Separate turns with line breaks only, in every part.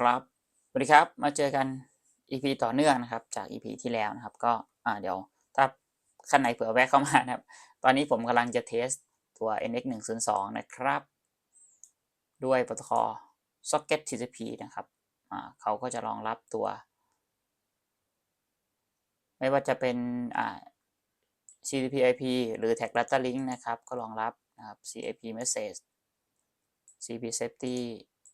ครับสวัสดีครับ มาเจอกัน EP ต่อเนื่องนะครับ จาก EP ที่แล้วนะครับ ก็อ่าเดี๋ยวถ้าขั้นไหนเผื่อแวะเข้ามานะครับ ตอนนี้ผมกำลังจะเทสตัว NX 1 0 2นะครับ ด้วยโปรโตคอล Socket TCP นะครับอ่าเขาก็จะรองรับตัว ไม่ว่าจะเป็นอ่า TCP IP หรือ Tag Data Link นะครับ ก็รองรับนะครับ CAP Message CP Safety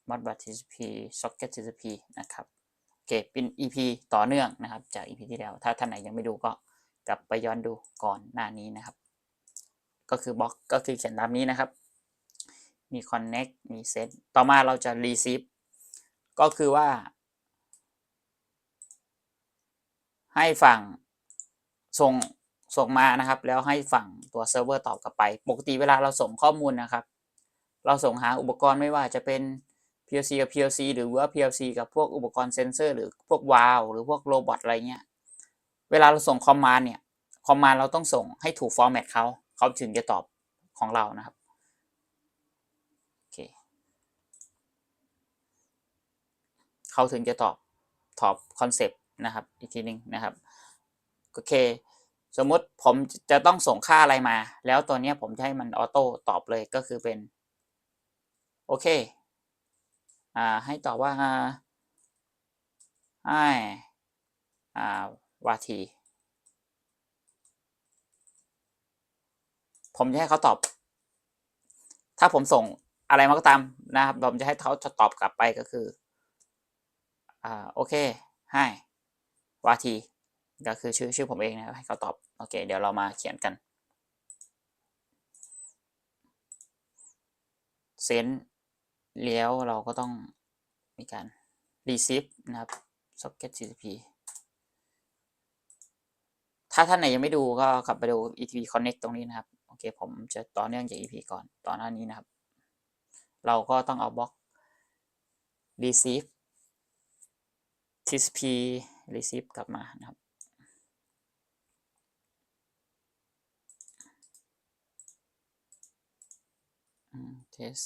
Modbus TCP Socket TCP นะครับ โอเค เป็น EP ต่อเนื่องนะครับ จาก EP ที่แล้ว ถ้าท่านไหนยังไม่ดูก็กลับไปย้อนดูก่อนหน้านี้นะครับ ก็คือบล็อก ก็คือเขียนตามนี้นะครับ มี connect มี set ต่อมาเราจะ receive ก็คือว่า ให้ฝั่งส่งส่งมานะครับ แล้วให้ฝั่งตัวเซิร์ฟเวอร์ตอบกลับไป ปกติเวลาเราส่งข้อมูลนะครับ เราส่งหาอุปกรณ์ไม่ว่าจะเป็น PLC กับ PLC หรือว่า PLC กับพวกอุปกรณ์เซนเซอร์หรือพวกวาลหรือพวกโรบอทอะไรเงี้ย เวลาเราส่งคอมมานด์เนี่ย คอมมานด์เราต้องส่งให้ถูกฟอร์แมตเขา เขาถึงจะตอบของเรานะครับโอเคเขาถึงจะตอบตอบคอนเซปต์นะครับ อีกทีหนึ่งนะครับ โอเค สมมติผมจะต้องส่งค่าอะไรมา แล้วตัวนี้ผมจะให้มันออโต้ตอบเลยก็คือเป็น โอเค อ่าให้ตอบว่าให้อ่าวาที ผมจะให้เขาตอบ ถ้าผมส่งอะไรมาก็ตามนะครับ ผมจะให้เขาตอบกลับไปก็คืออ่าโอเคให้วาที ก็คือชื่อชื่อผมเองนะครับให้เขาตอบ โอเค เดี๋ยวเรามาเขียนกันเซน แล้วเราก็ต้องมีการ receive นะครับ socket TCP ถ้าท่านไหนยังไม่ดูก็กลับไปดู ETP connect ตรงนี้นะครับ โอเค ผมจะต่อเนื่องจาก EP ก่อนตอนหน้านี้นะครับ เราก็ต้องเอาบล็อก receive TCP receive กลับมานะครับเทส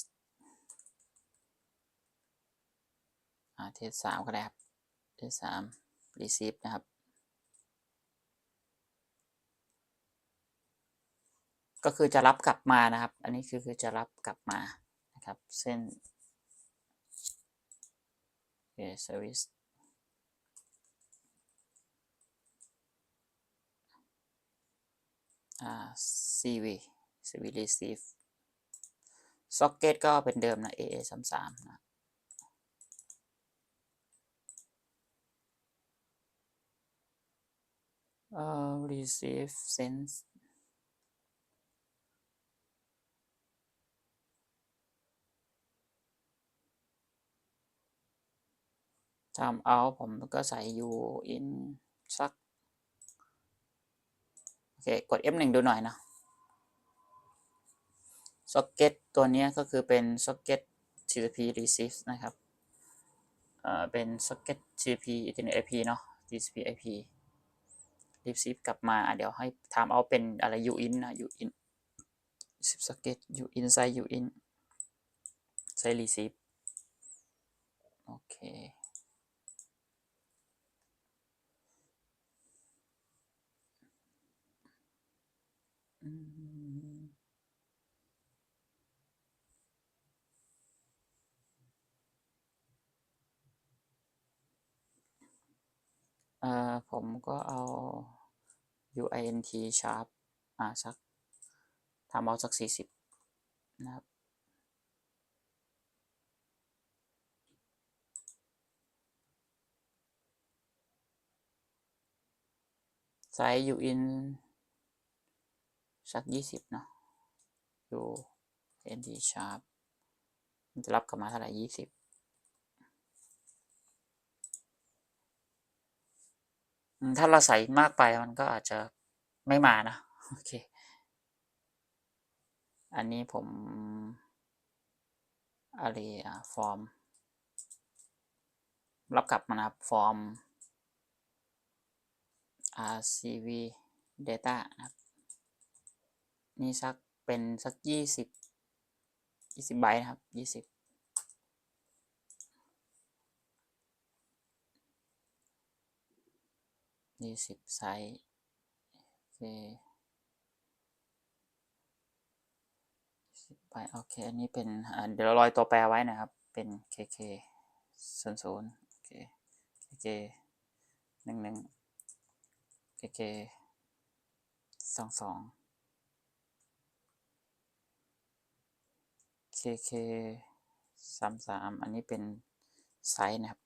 อ่า เทสสามก็ได้ครับ เทสสาม receive นะครับ ก็คือจะรับกลับมานะครับ อันนี้คือคือจะรับกลับมานะครับ เส้นโอเค service อ่า CV CV receive socket ก็เป็นเดิมนะ AA สามสามนะ uh, receive sense time าผมก็ใส่ you in สัก โอเค กด F1 ดูหน่อยนะซ็อกเก็ตตัวนี้ก็คือเป็นซ็อกเก็ต TCP receive นะครับ เอ่อ เป็นซ็อกเก็ต TCP Ethernet IP เนาะ TCP IP รีบซีฟกลับมาเดี๋ยวให้ทำเอาเป็นอะไรยูอินนะยูอินสิบสเก็ตยูอินไซยูอินไซรีซีฟโอเคอืม อ่ผมก็เอา uint sharp อ่าสักทำเอาสัก 40 นะครับ ไซส์ uint สัก 20 เนาะ uint sharp มันจะรับกลับมาเท่าไหร่ 20 ถ้าเราใส่มากไปมันก็อาจจะไม่มานะโอเค อันนี้ผมอะไรอะฟอร์ม รับกลับมานะครับฟอร์ม RCV data นะครับ นี่สักเป็นสักยี่สิบยี่สิบไบต์นะครับยี่สิบ ยี่สิบไซส์โอเคสิบไปโอเค อันนี้เป็นเดี๋ยวเราลอยตัวแปรไว้นะครับ เป็น kk ศูนย์ศูนย์โอเค kk หนึ่งหนึ่ง kk สองสอง kk สามสามอันนี้เป็นไซส์นะครับ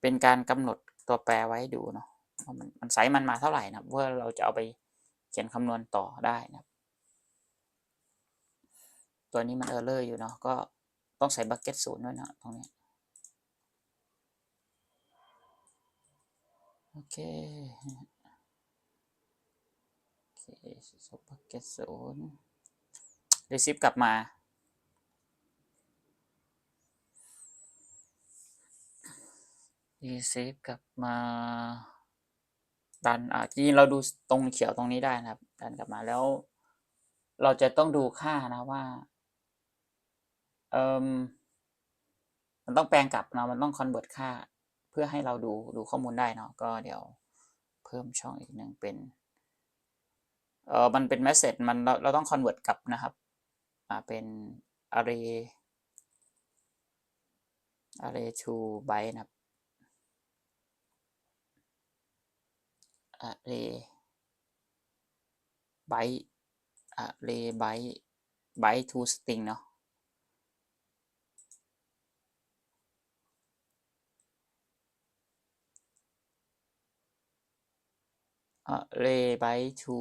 เป็นการกำหนดตัวแปรไว้ดูเนาะ มันมันไซส์มันมาเท่าไหร่นะครับเพื่อเราจะเอาไปเขียนคำนวณต่อได้นะครับ ตัวนี้มันเออร์เลอร์อยู่เนาะก็ต้องใส่บักเก็ตศูนย์ด้วยนะตรงนี้โอเคโอเคสบักเก็ตศูนย์รีซิฟกลับมารีเซฟกลับมา ดันอะจริงเราดูตรงเขียวตรงนี้ได้นะครับ ดันกลับมาแล้ว เราจะต้องดูค่านะว่าเอ่มมันต้องแปลงกลับเนาะมันต้องคอนเวิร์ตค่า เพื่อให้เราดูดูข้อมูลได้เนาะก็เดี๋ยวเพิ่มช่องอีกหนึ่งเป็นเออมันเป็น message มันเราเราต้องคอนเวิร์ตกลับนะครับมาเป็น array array to byte นะครับ อะเลไบอะเลไบไบทูสติงเนาะอะเลไบทู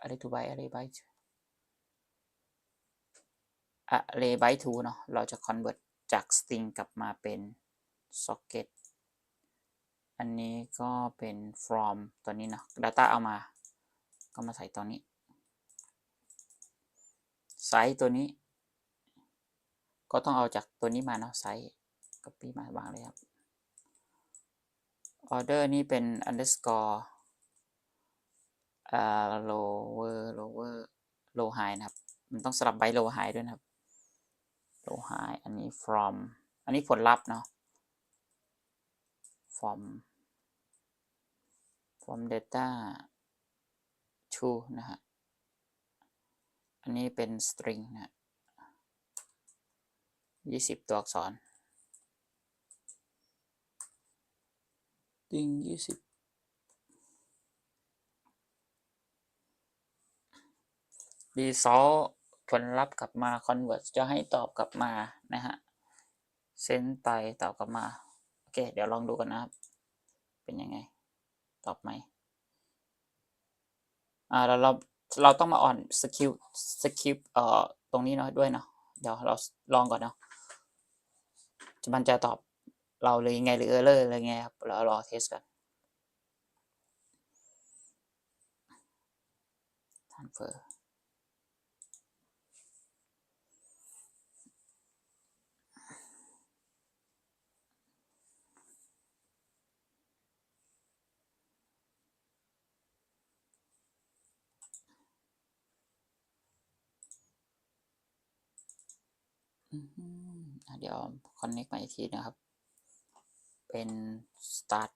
อะเรทูไบอะเรไบทูอะเลไบทูเนาะเราจะคอนเวิร์ตจากสติงกลับมาเป็น socket อันนี้ก็เป็น from ตัวนี้เนาะ data เอามา ก็มาใส่ตัวนี้ไซส์ตัวนี้ ก็ต้องเอาจากตัวนี้มาเนาะไซส์ copy มาวางเลยครับ order นี่เป็น underscore อ่า lower lower low high นะครับ มันต้องสลับ byte low high ด้วยนะครับ low high อันนี้ from อันนี้ผลลัพธ์เนาะ from from data to นะฮะ อันนี้เป็น string นะยี่สิบตัวอักษร string ยี่สิบ result ผลลัพธ์กลับมา convert จะให้ตอบกลับมา นะฮะ send ไปตอบกลับมา เค เดี๋ยวลองดูกันนะครับ เป็นยังไง ตอบไหมอ่าเราเราเราต้องมาอ่อนสกิลสกิปเอ่อตรงนี้เนาะด้วยเนาะเดี๋ยวเราลองก่อนเนาะมันจะตอบเราเลยยังไงหรือเออร์เลอร์อะไรไงครับเรารอเทสกัน transfer อืมอะ เดี๋ยว connect มาอีกทีนะครับ เป็น start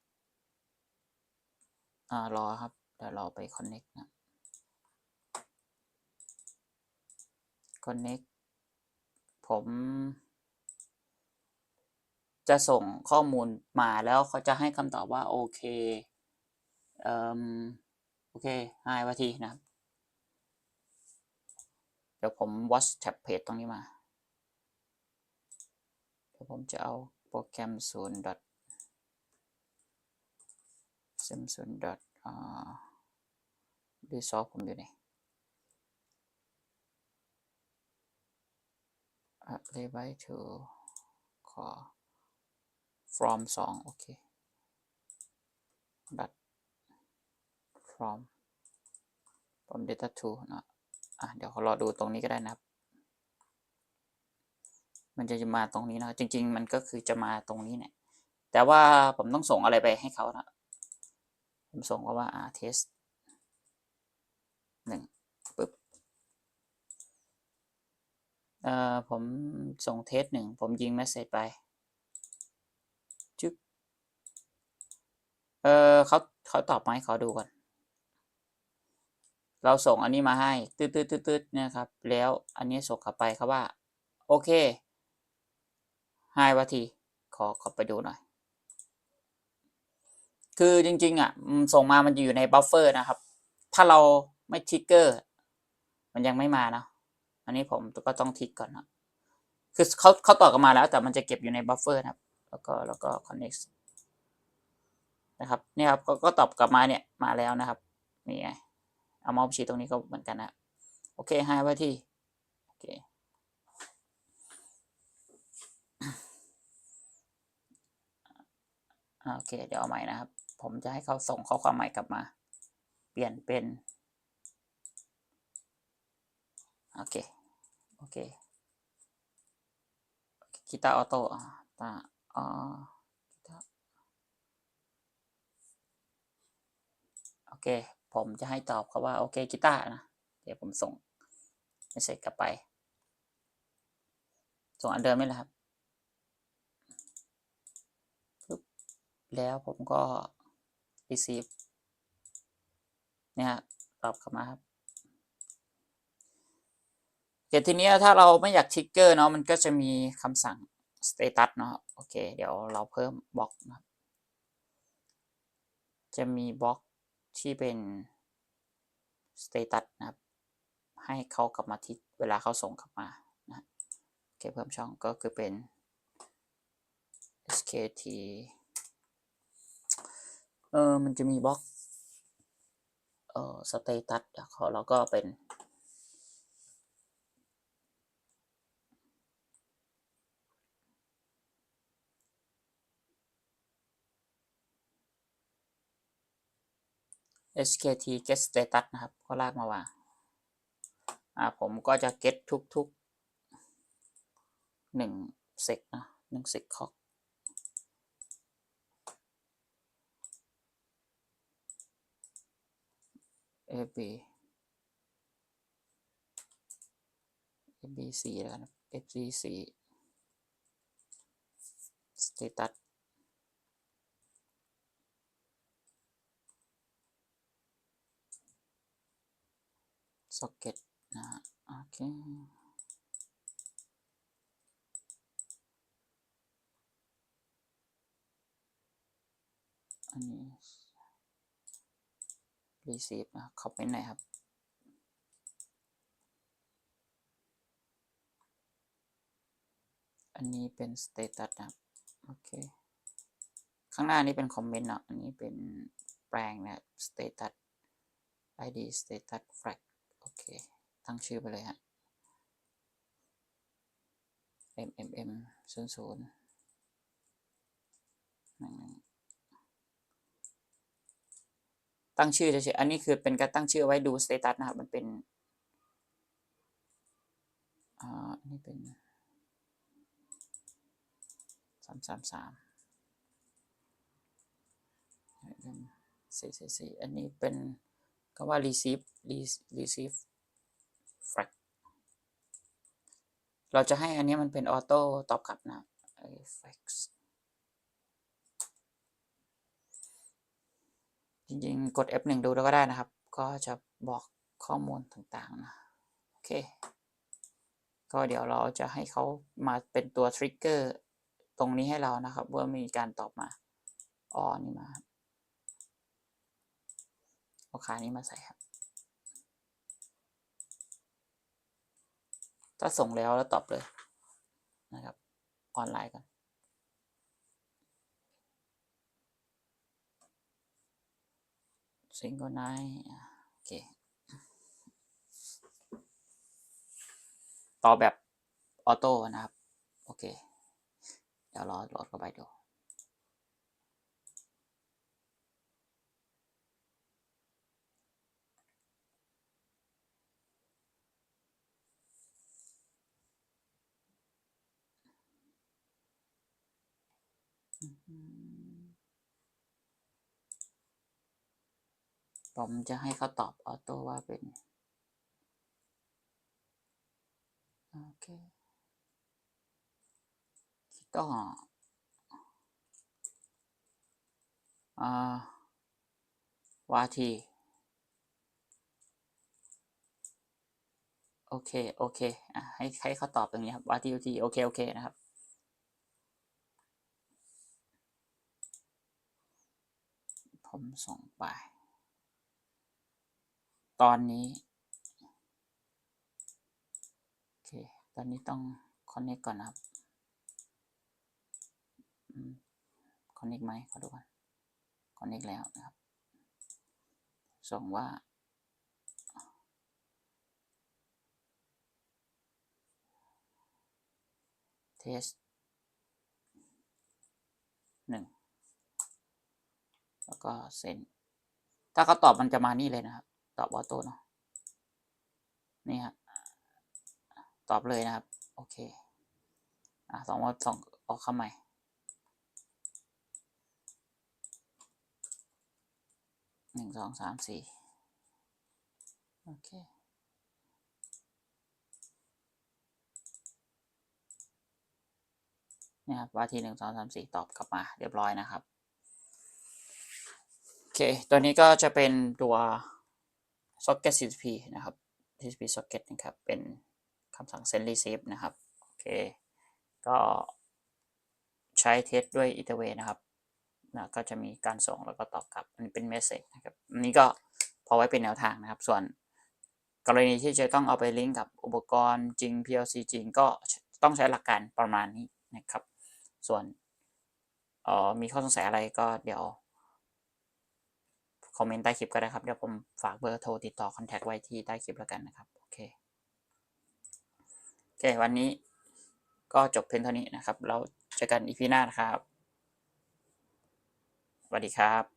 อ่ารอครับ เดี๋ยวเราไป connect นะ connect ผม จะส่งข้อมูลมาแล้วเขาจะให้คำตอบว่า โอเคเอ่มโอเคห้าทีนะครับ เดี๋ยวผม watch tab page ตรงนี้มา ดี๋ยวผมจะเอาโปรแกรมศูนย์ dot sim ศูนย์ dot อ่า resolve ผมอยู่ไหน array by to ขอ from สองโอเค dot from from data to นะอะ เดี๋ยวรอดูตรงนี้ก็ได้นะครับ มันจะมาตรงนี้นะจริง ๆ มันก็คือจะมาตรงนี้เนี่ย แต่ว่าผมต้องส่งอะไรไปให้เขานะผมส่งว่าว่าอ่า test หนึ่งปึ๊บเอ่อผมส่งเทสหนึ่งผมยิงเมสเซจไปจึ๊บเออเขาเขาตอบไหมขอดูก่อน เราส่งอันนี้มาให้ตืดตืดตืดตืดเนี่ยครับ แล้วอันนี้ส่งกลับไปครับว่า โอเค ให้วาที ขอขอไปดูหน่อย คือจริงๆอะส่งมามันจะอยู่ในบัฟเฟอร์นะครับ ถ้าเราไม่ทิกเกอร์ มันยังไม่มาเนาะอันนี้ผมก็ต้องทิกก่อนนะคือเขาเขาตอบกลับมาแล้ว แต่มันจะเก็บอยู่ในบัฟเฟอร์นะครับ แล้วก็แล้วก็ connect นะครับเนี่ยครับก็ก็ตอบกลับมาเนี่ยมาแล้วนะครับนี่ไงเอาเมาส์ชี้ตรงนี้ก็เหมือนกันนะโอเคให้ไว้ที่โอเคอ่า โอเค เดี๋ยวเอาใหม่นะครับ ผมจะให้เขาส่งข้อความใหม่กลับมา เปลี่ยนเป็น โอเค โอเคกีตาร์ออโต้ตาอ๋อโอเค ผมจะให้ตอบเขาว่า โอเคกีตาร์นะ เดี๋ยวผมส่งเมสเซจกลับไป ส่งอันเดิมนี่แหละครับ แล้วผมก็ receive เนี่ยตอบกลับมาครับเดี๋ยวทีนี้ถ้าเราไม่อยากทิกเกอร์เนาะมันก็จะมีคำสั่ง status เนาะโอเค เดี๋ยวเราเพิ่มบล็อกนะครับจะมีบล็อกที่เป็น status นะครับ ให้เขากลับมาทิศเวลาเขาส่งกลับมานะโอเคเพิ่มช่องก็คือเป็น skt เออมันจะมีบล็อกเออ status เดี๋ยวเขาเราก็เป็น skt get status นะครับ ก็ลากมาวางอ่า ผมก็จะ get ทุกทุกหนึ่งเซกนะหนึ่งเซกคอก ab abc แล้วกัน fgc status socket นะฮะโอเคอันนี้ receive นะคอมเมนต์หน่อยครับอันนี้เป็น status นะครับโอเคข้างหน้านี้เป็นคอมเมนต์เนาะอันนี้เป็นแปลงนะครับ status id status flag โอเค ตั้งชื่อไปเลยฮะ mmm ศูนย์ศูนย์หนึ่งหนึ่ง ตั้งชื่อเฉยๆอันนี้คือเป็นการตั้งชื่อไว้ดูสเตตัสนะครับมันเป็นอ่านนี้เป็นสามสามสามสี่สี่สี่อันนี้เป็นก็ว่า receive receive flag เราจะให้อันนี้มันเป็นออโต้ตอบกลับนะ fax จริงๆ กด F1 ดูแล้วก็ได้นะครับ ก็จะบอกข้อมูลต่างๆนะ โอเค ก็เดี๋ยวเราจะให้เขามาเป็นตัวทริกเกอร์ตรงนี้ให้เรานะครับ ว่ามีการตอบมาอ๋อนี่มาเอาขานี้มาใส่ครับ ถ้าส่งแล้วแล้วตอบเลยนะครับ ออนไลน์กัน ซิงเกิลไนโอเค ต่อแบบออโต้นะครับ โอเค เดี๋ยวรอโหลดเข้าไปดู ผมจะให้เขาตอบออโต้ว่าเป็น โอเคก็อ่าว่าที โอเค โอเค อะ ให้ให้เขาตอบตรงนี้ครับว่าทีว่าทีโอเค โอเค นะครับผมส่งไป ตอนนี้ โอเค ตอนนี้ต้อง connect ก่อนนะครับคอืม connect ไหมขอดูก่อน connect แล้วนะครับ ส่งว่า test หนึ่งแล้วก็เซ็น ถ้าเขาตอบมันจะมานี่เลยนะครับ ตอบออโต้เนาะนี่ครับตอบเลยนะครับ โอเค อะสองว่าสองออกเข้าใหม่หนึ่งสองสามสี่โอเคนี่ครับว่าที่หนึ่งสองสามสี่ตอบกลับมาเรียบร้อยนะครับ โอเค ตัวนี้ก็จะเป็นตัว socket TCP นะครับ TCP socket นะครับ เป็นคำสั่ง send receive นะครับ โอเค ก็ใช้เทสด้วย iterate นะครับนะก็จะมีการส่งแล้วก็ตอบกลับ อันนี้เป็น message นะครับ อันนี้ก็พอไว้เป็นแนวทางนะครับ ส่วนกรณีที่จะต้องเอาไปลิงก์กับอุปกรณ์จริง PLC จริงก็ต้องใช้หลักการประมาณนี้นะครับ ส่วนออมีข้อสงสัยอะไรก็เดี๋ยว คอมเมนต์ใต้คลิปก็ได้ครับ เดี๋ยวผมฝากเบอร์โทรติดต่อคอนแทคไว้ที่ใต้คลิปแล้วกันนะครับโอเคโอเค วันนี้ก็จบเพียงเท่านี้นะครับ เราเจอกันอีพีหน้านะครับสวัสดีครับ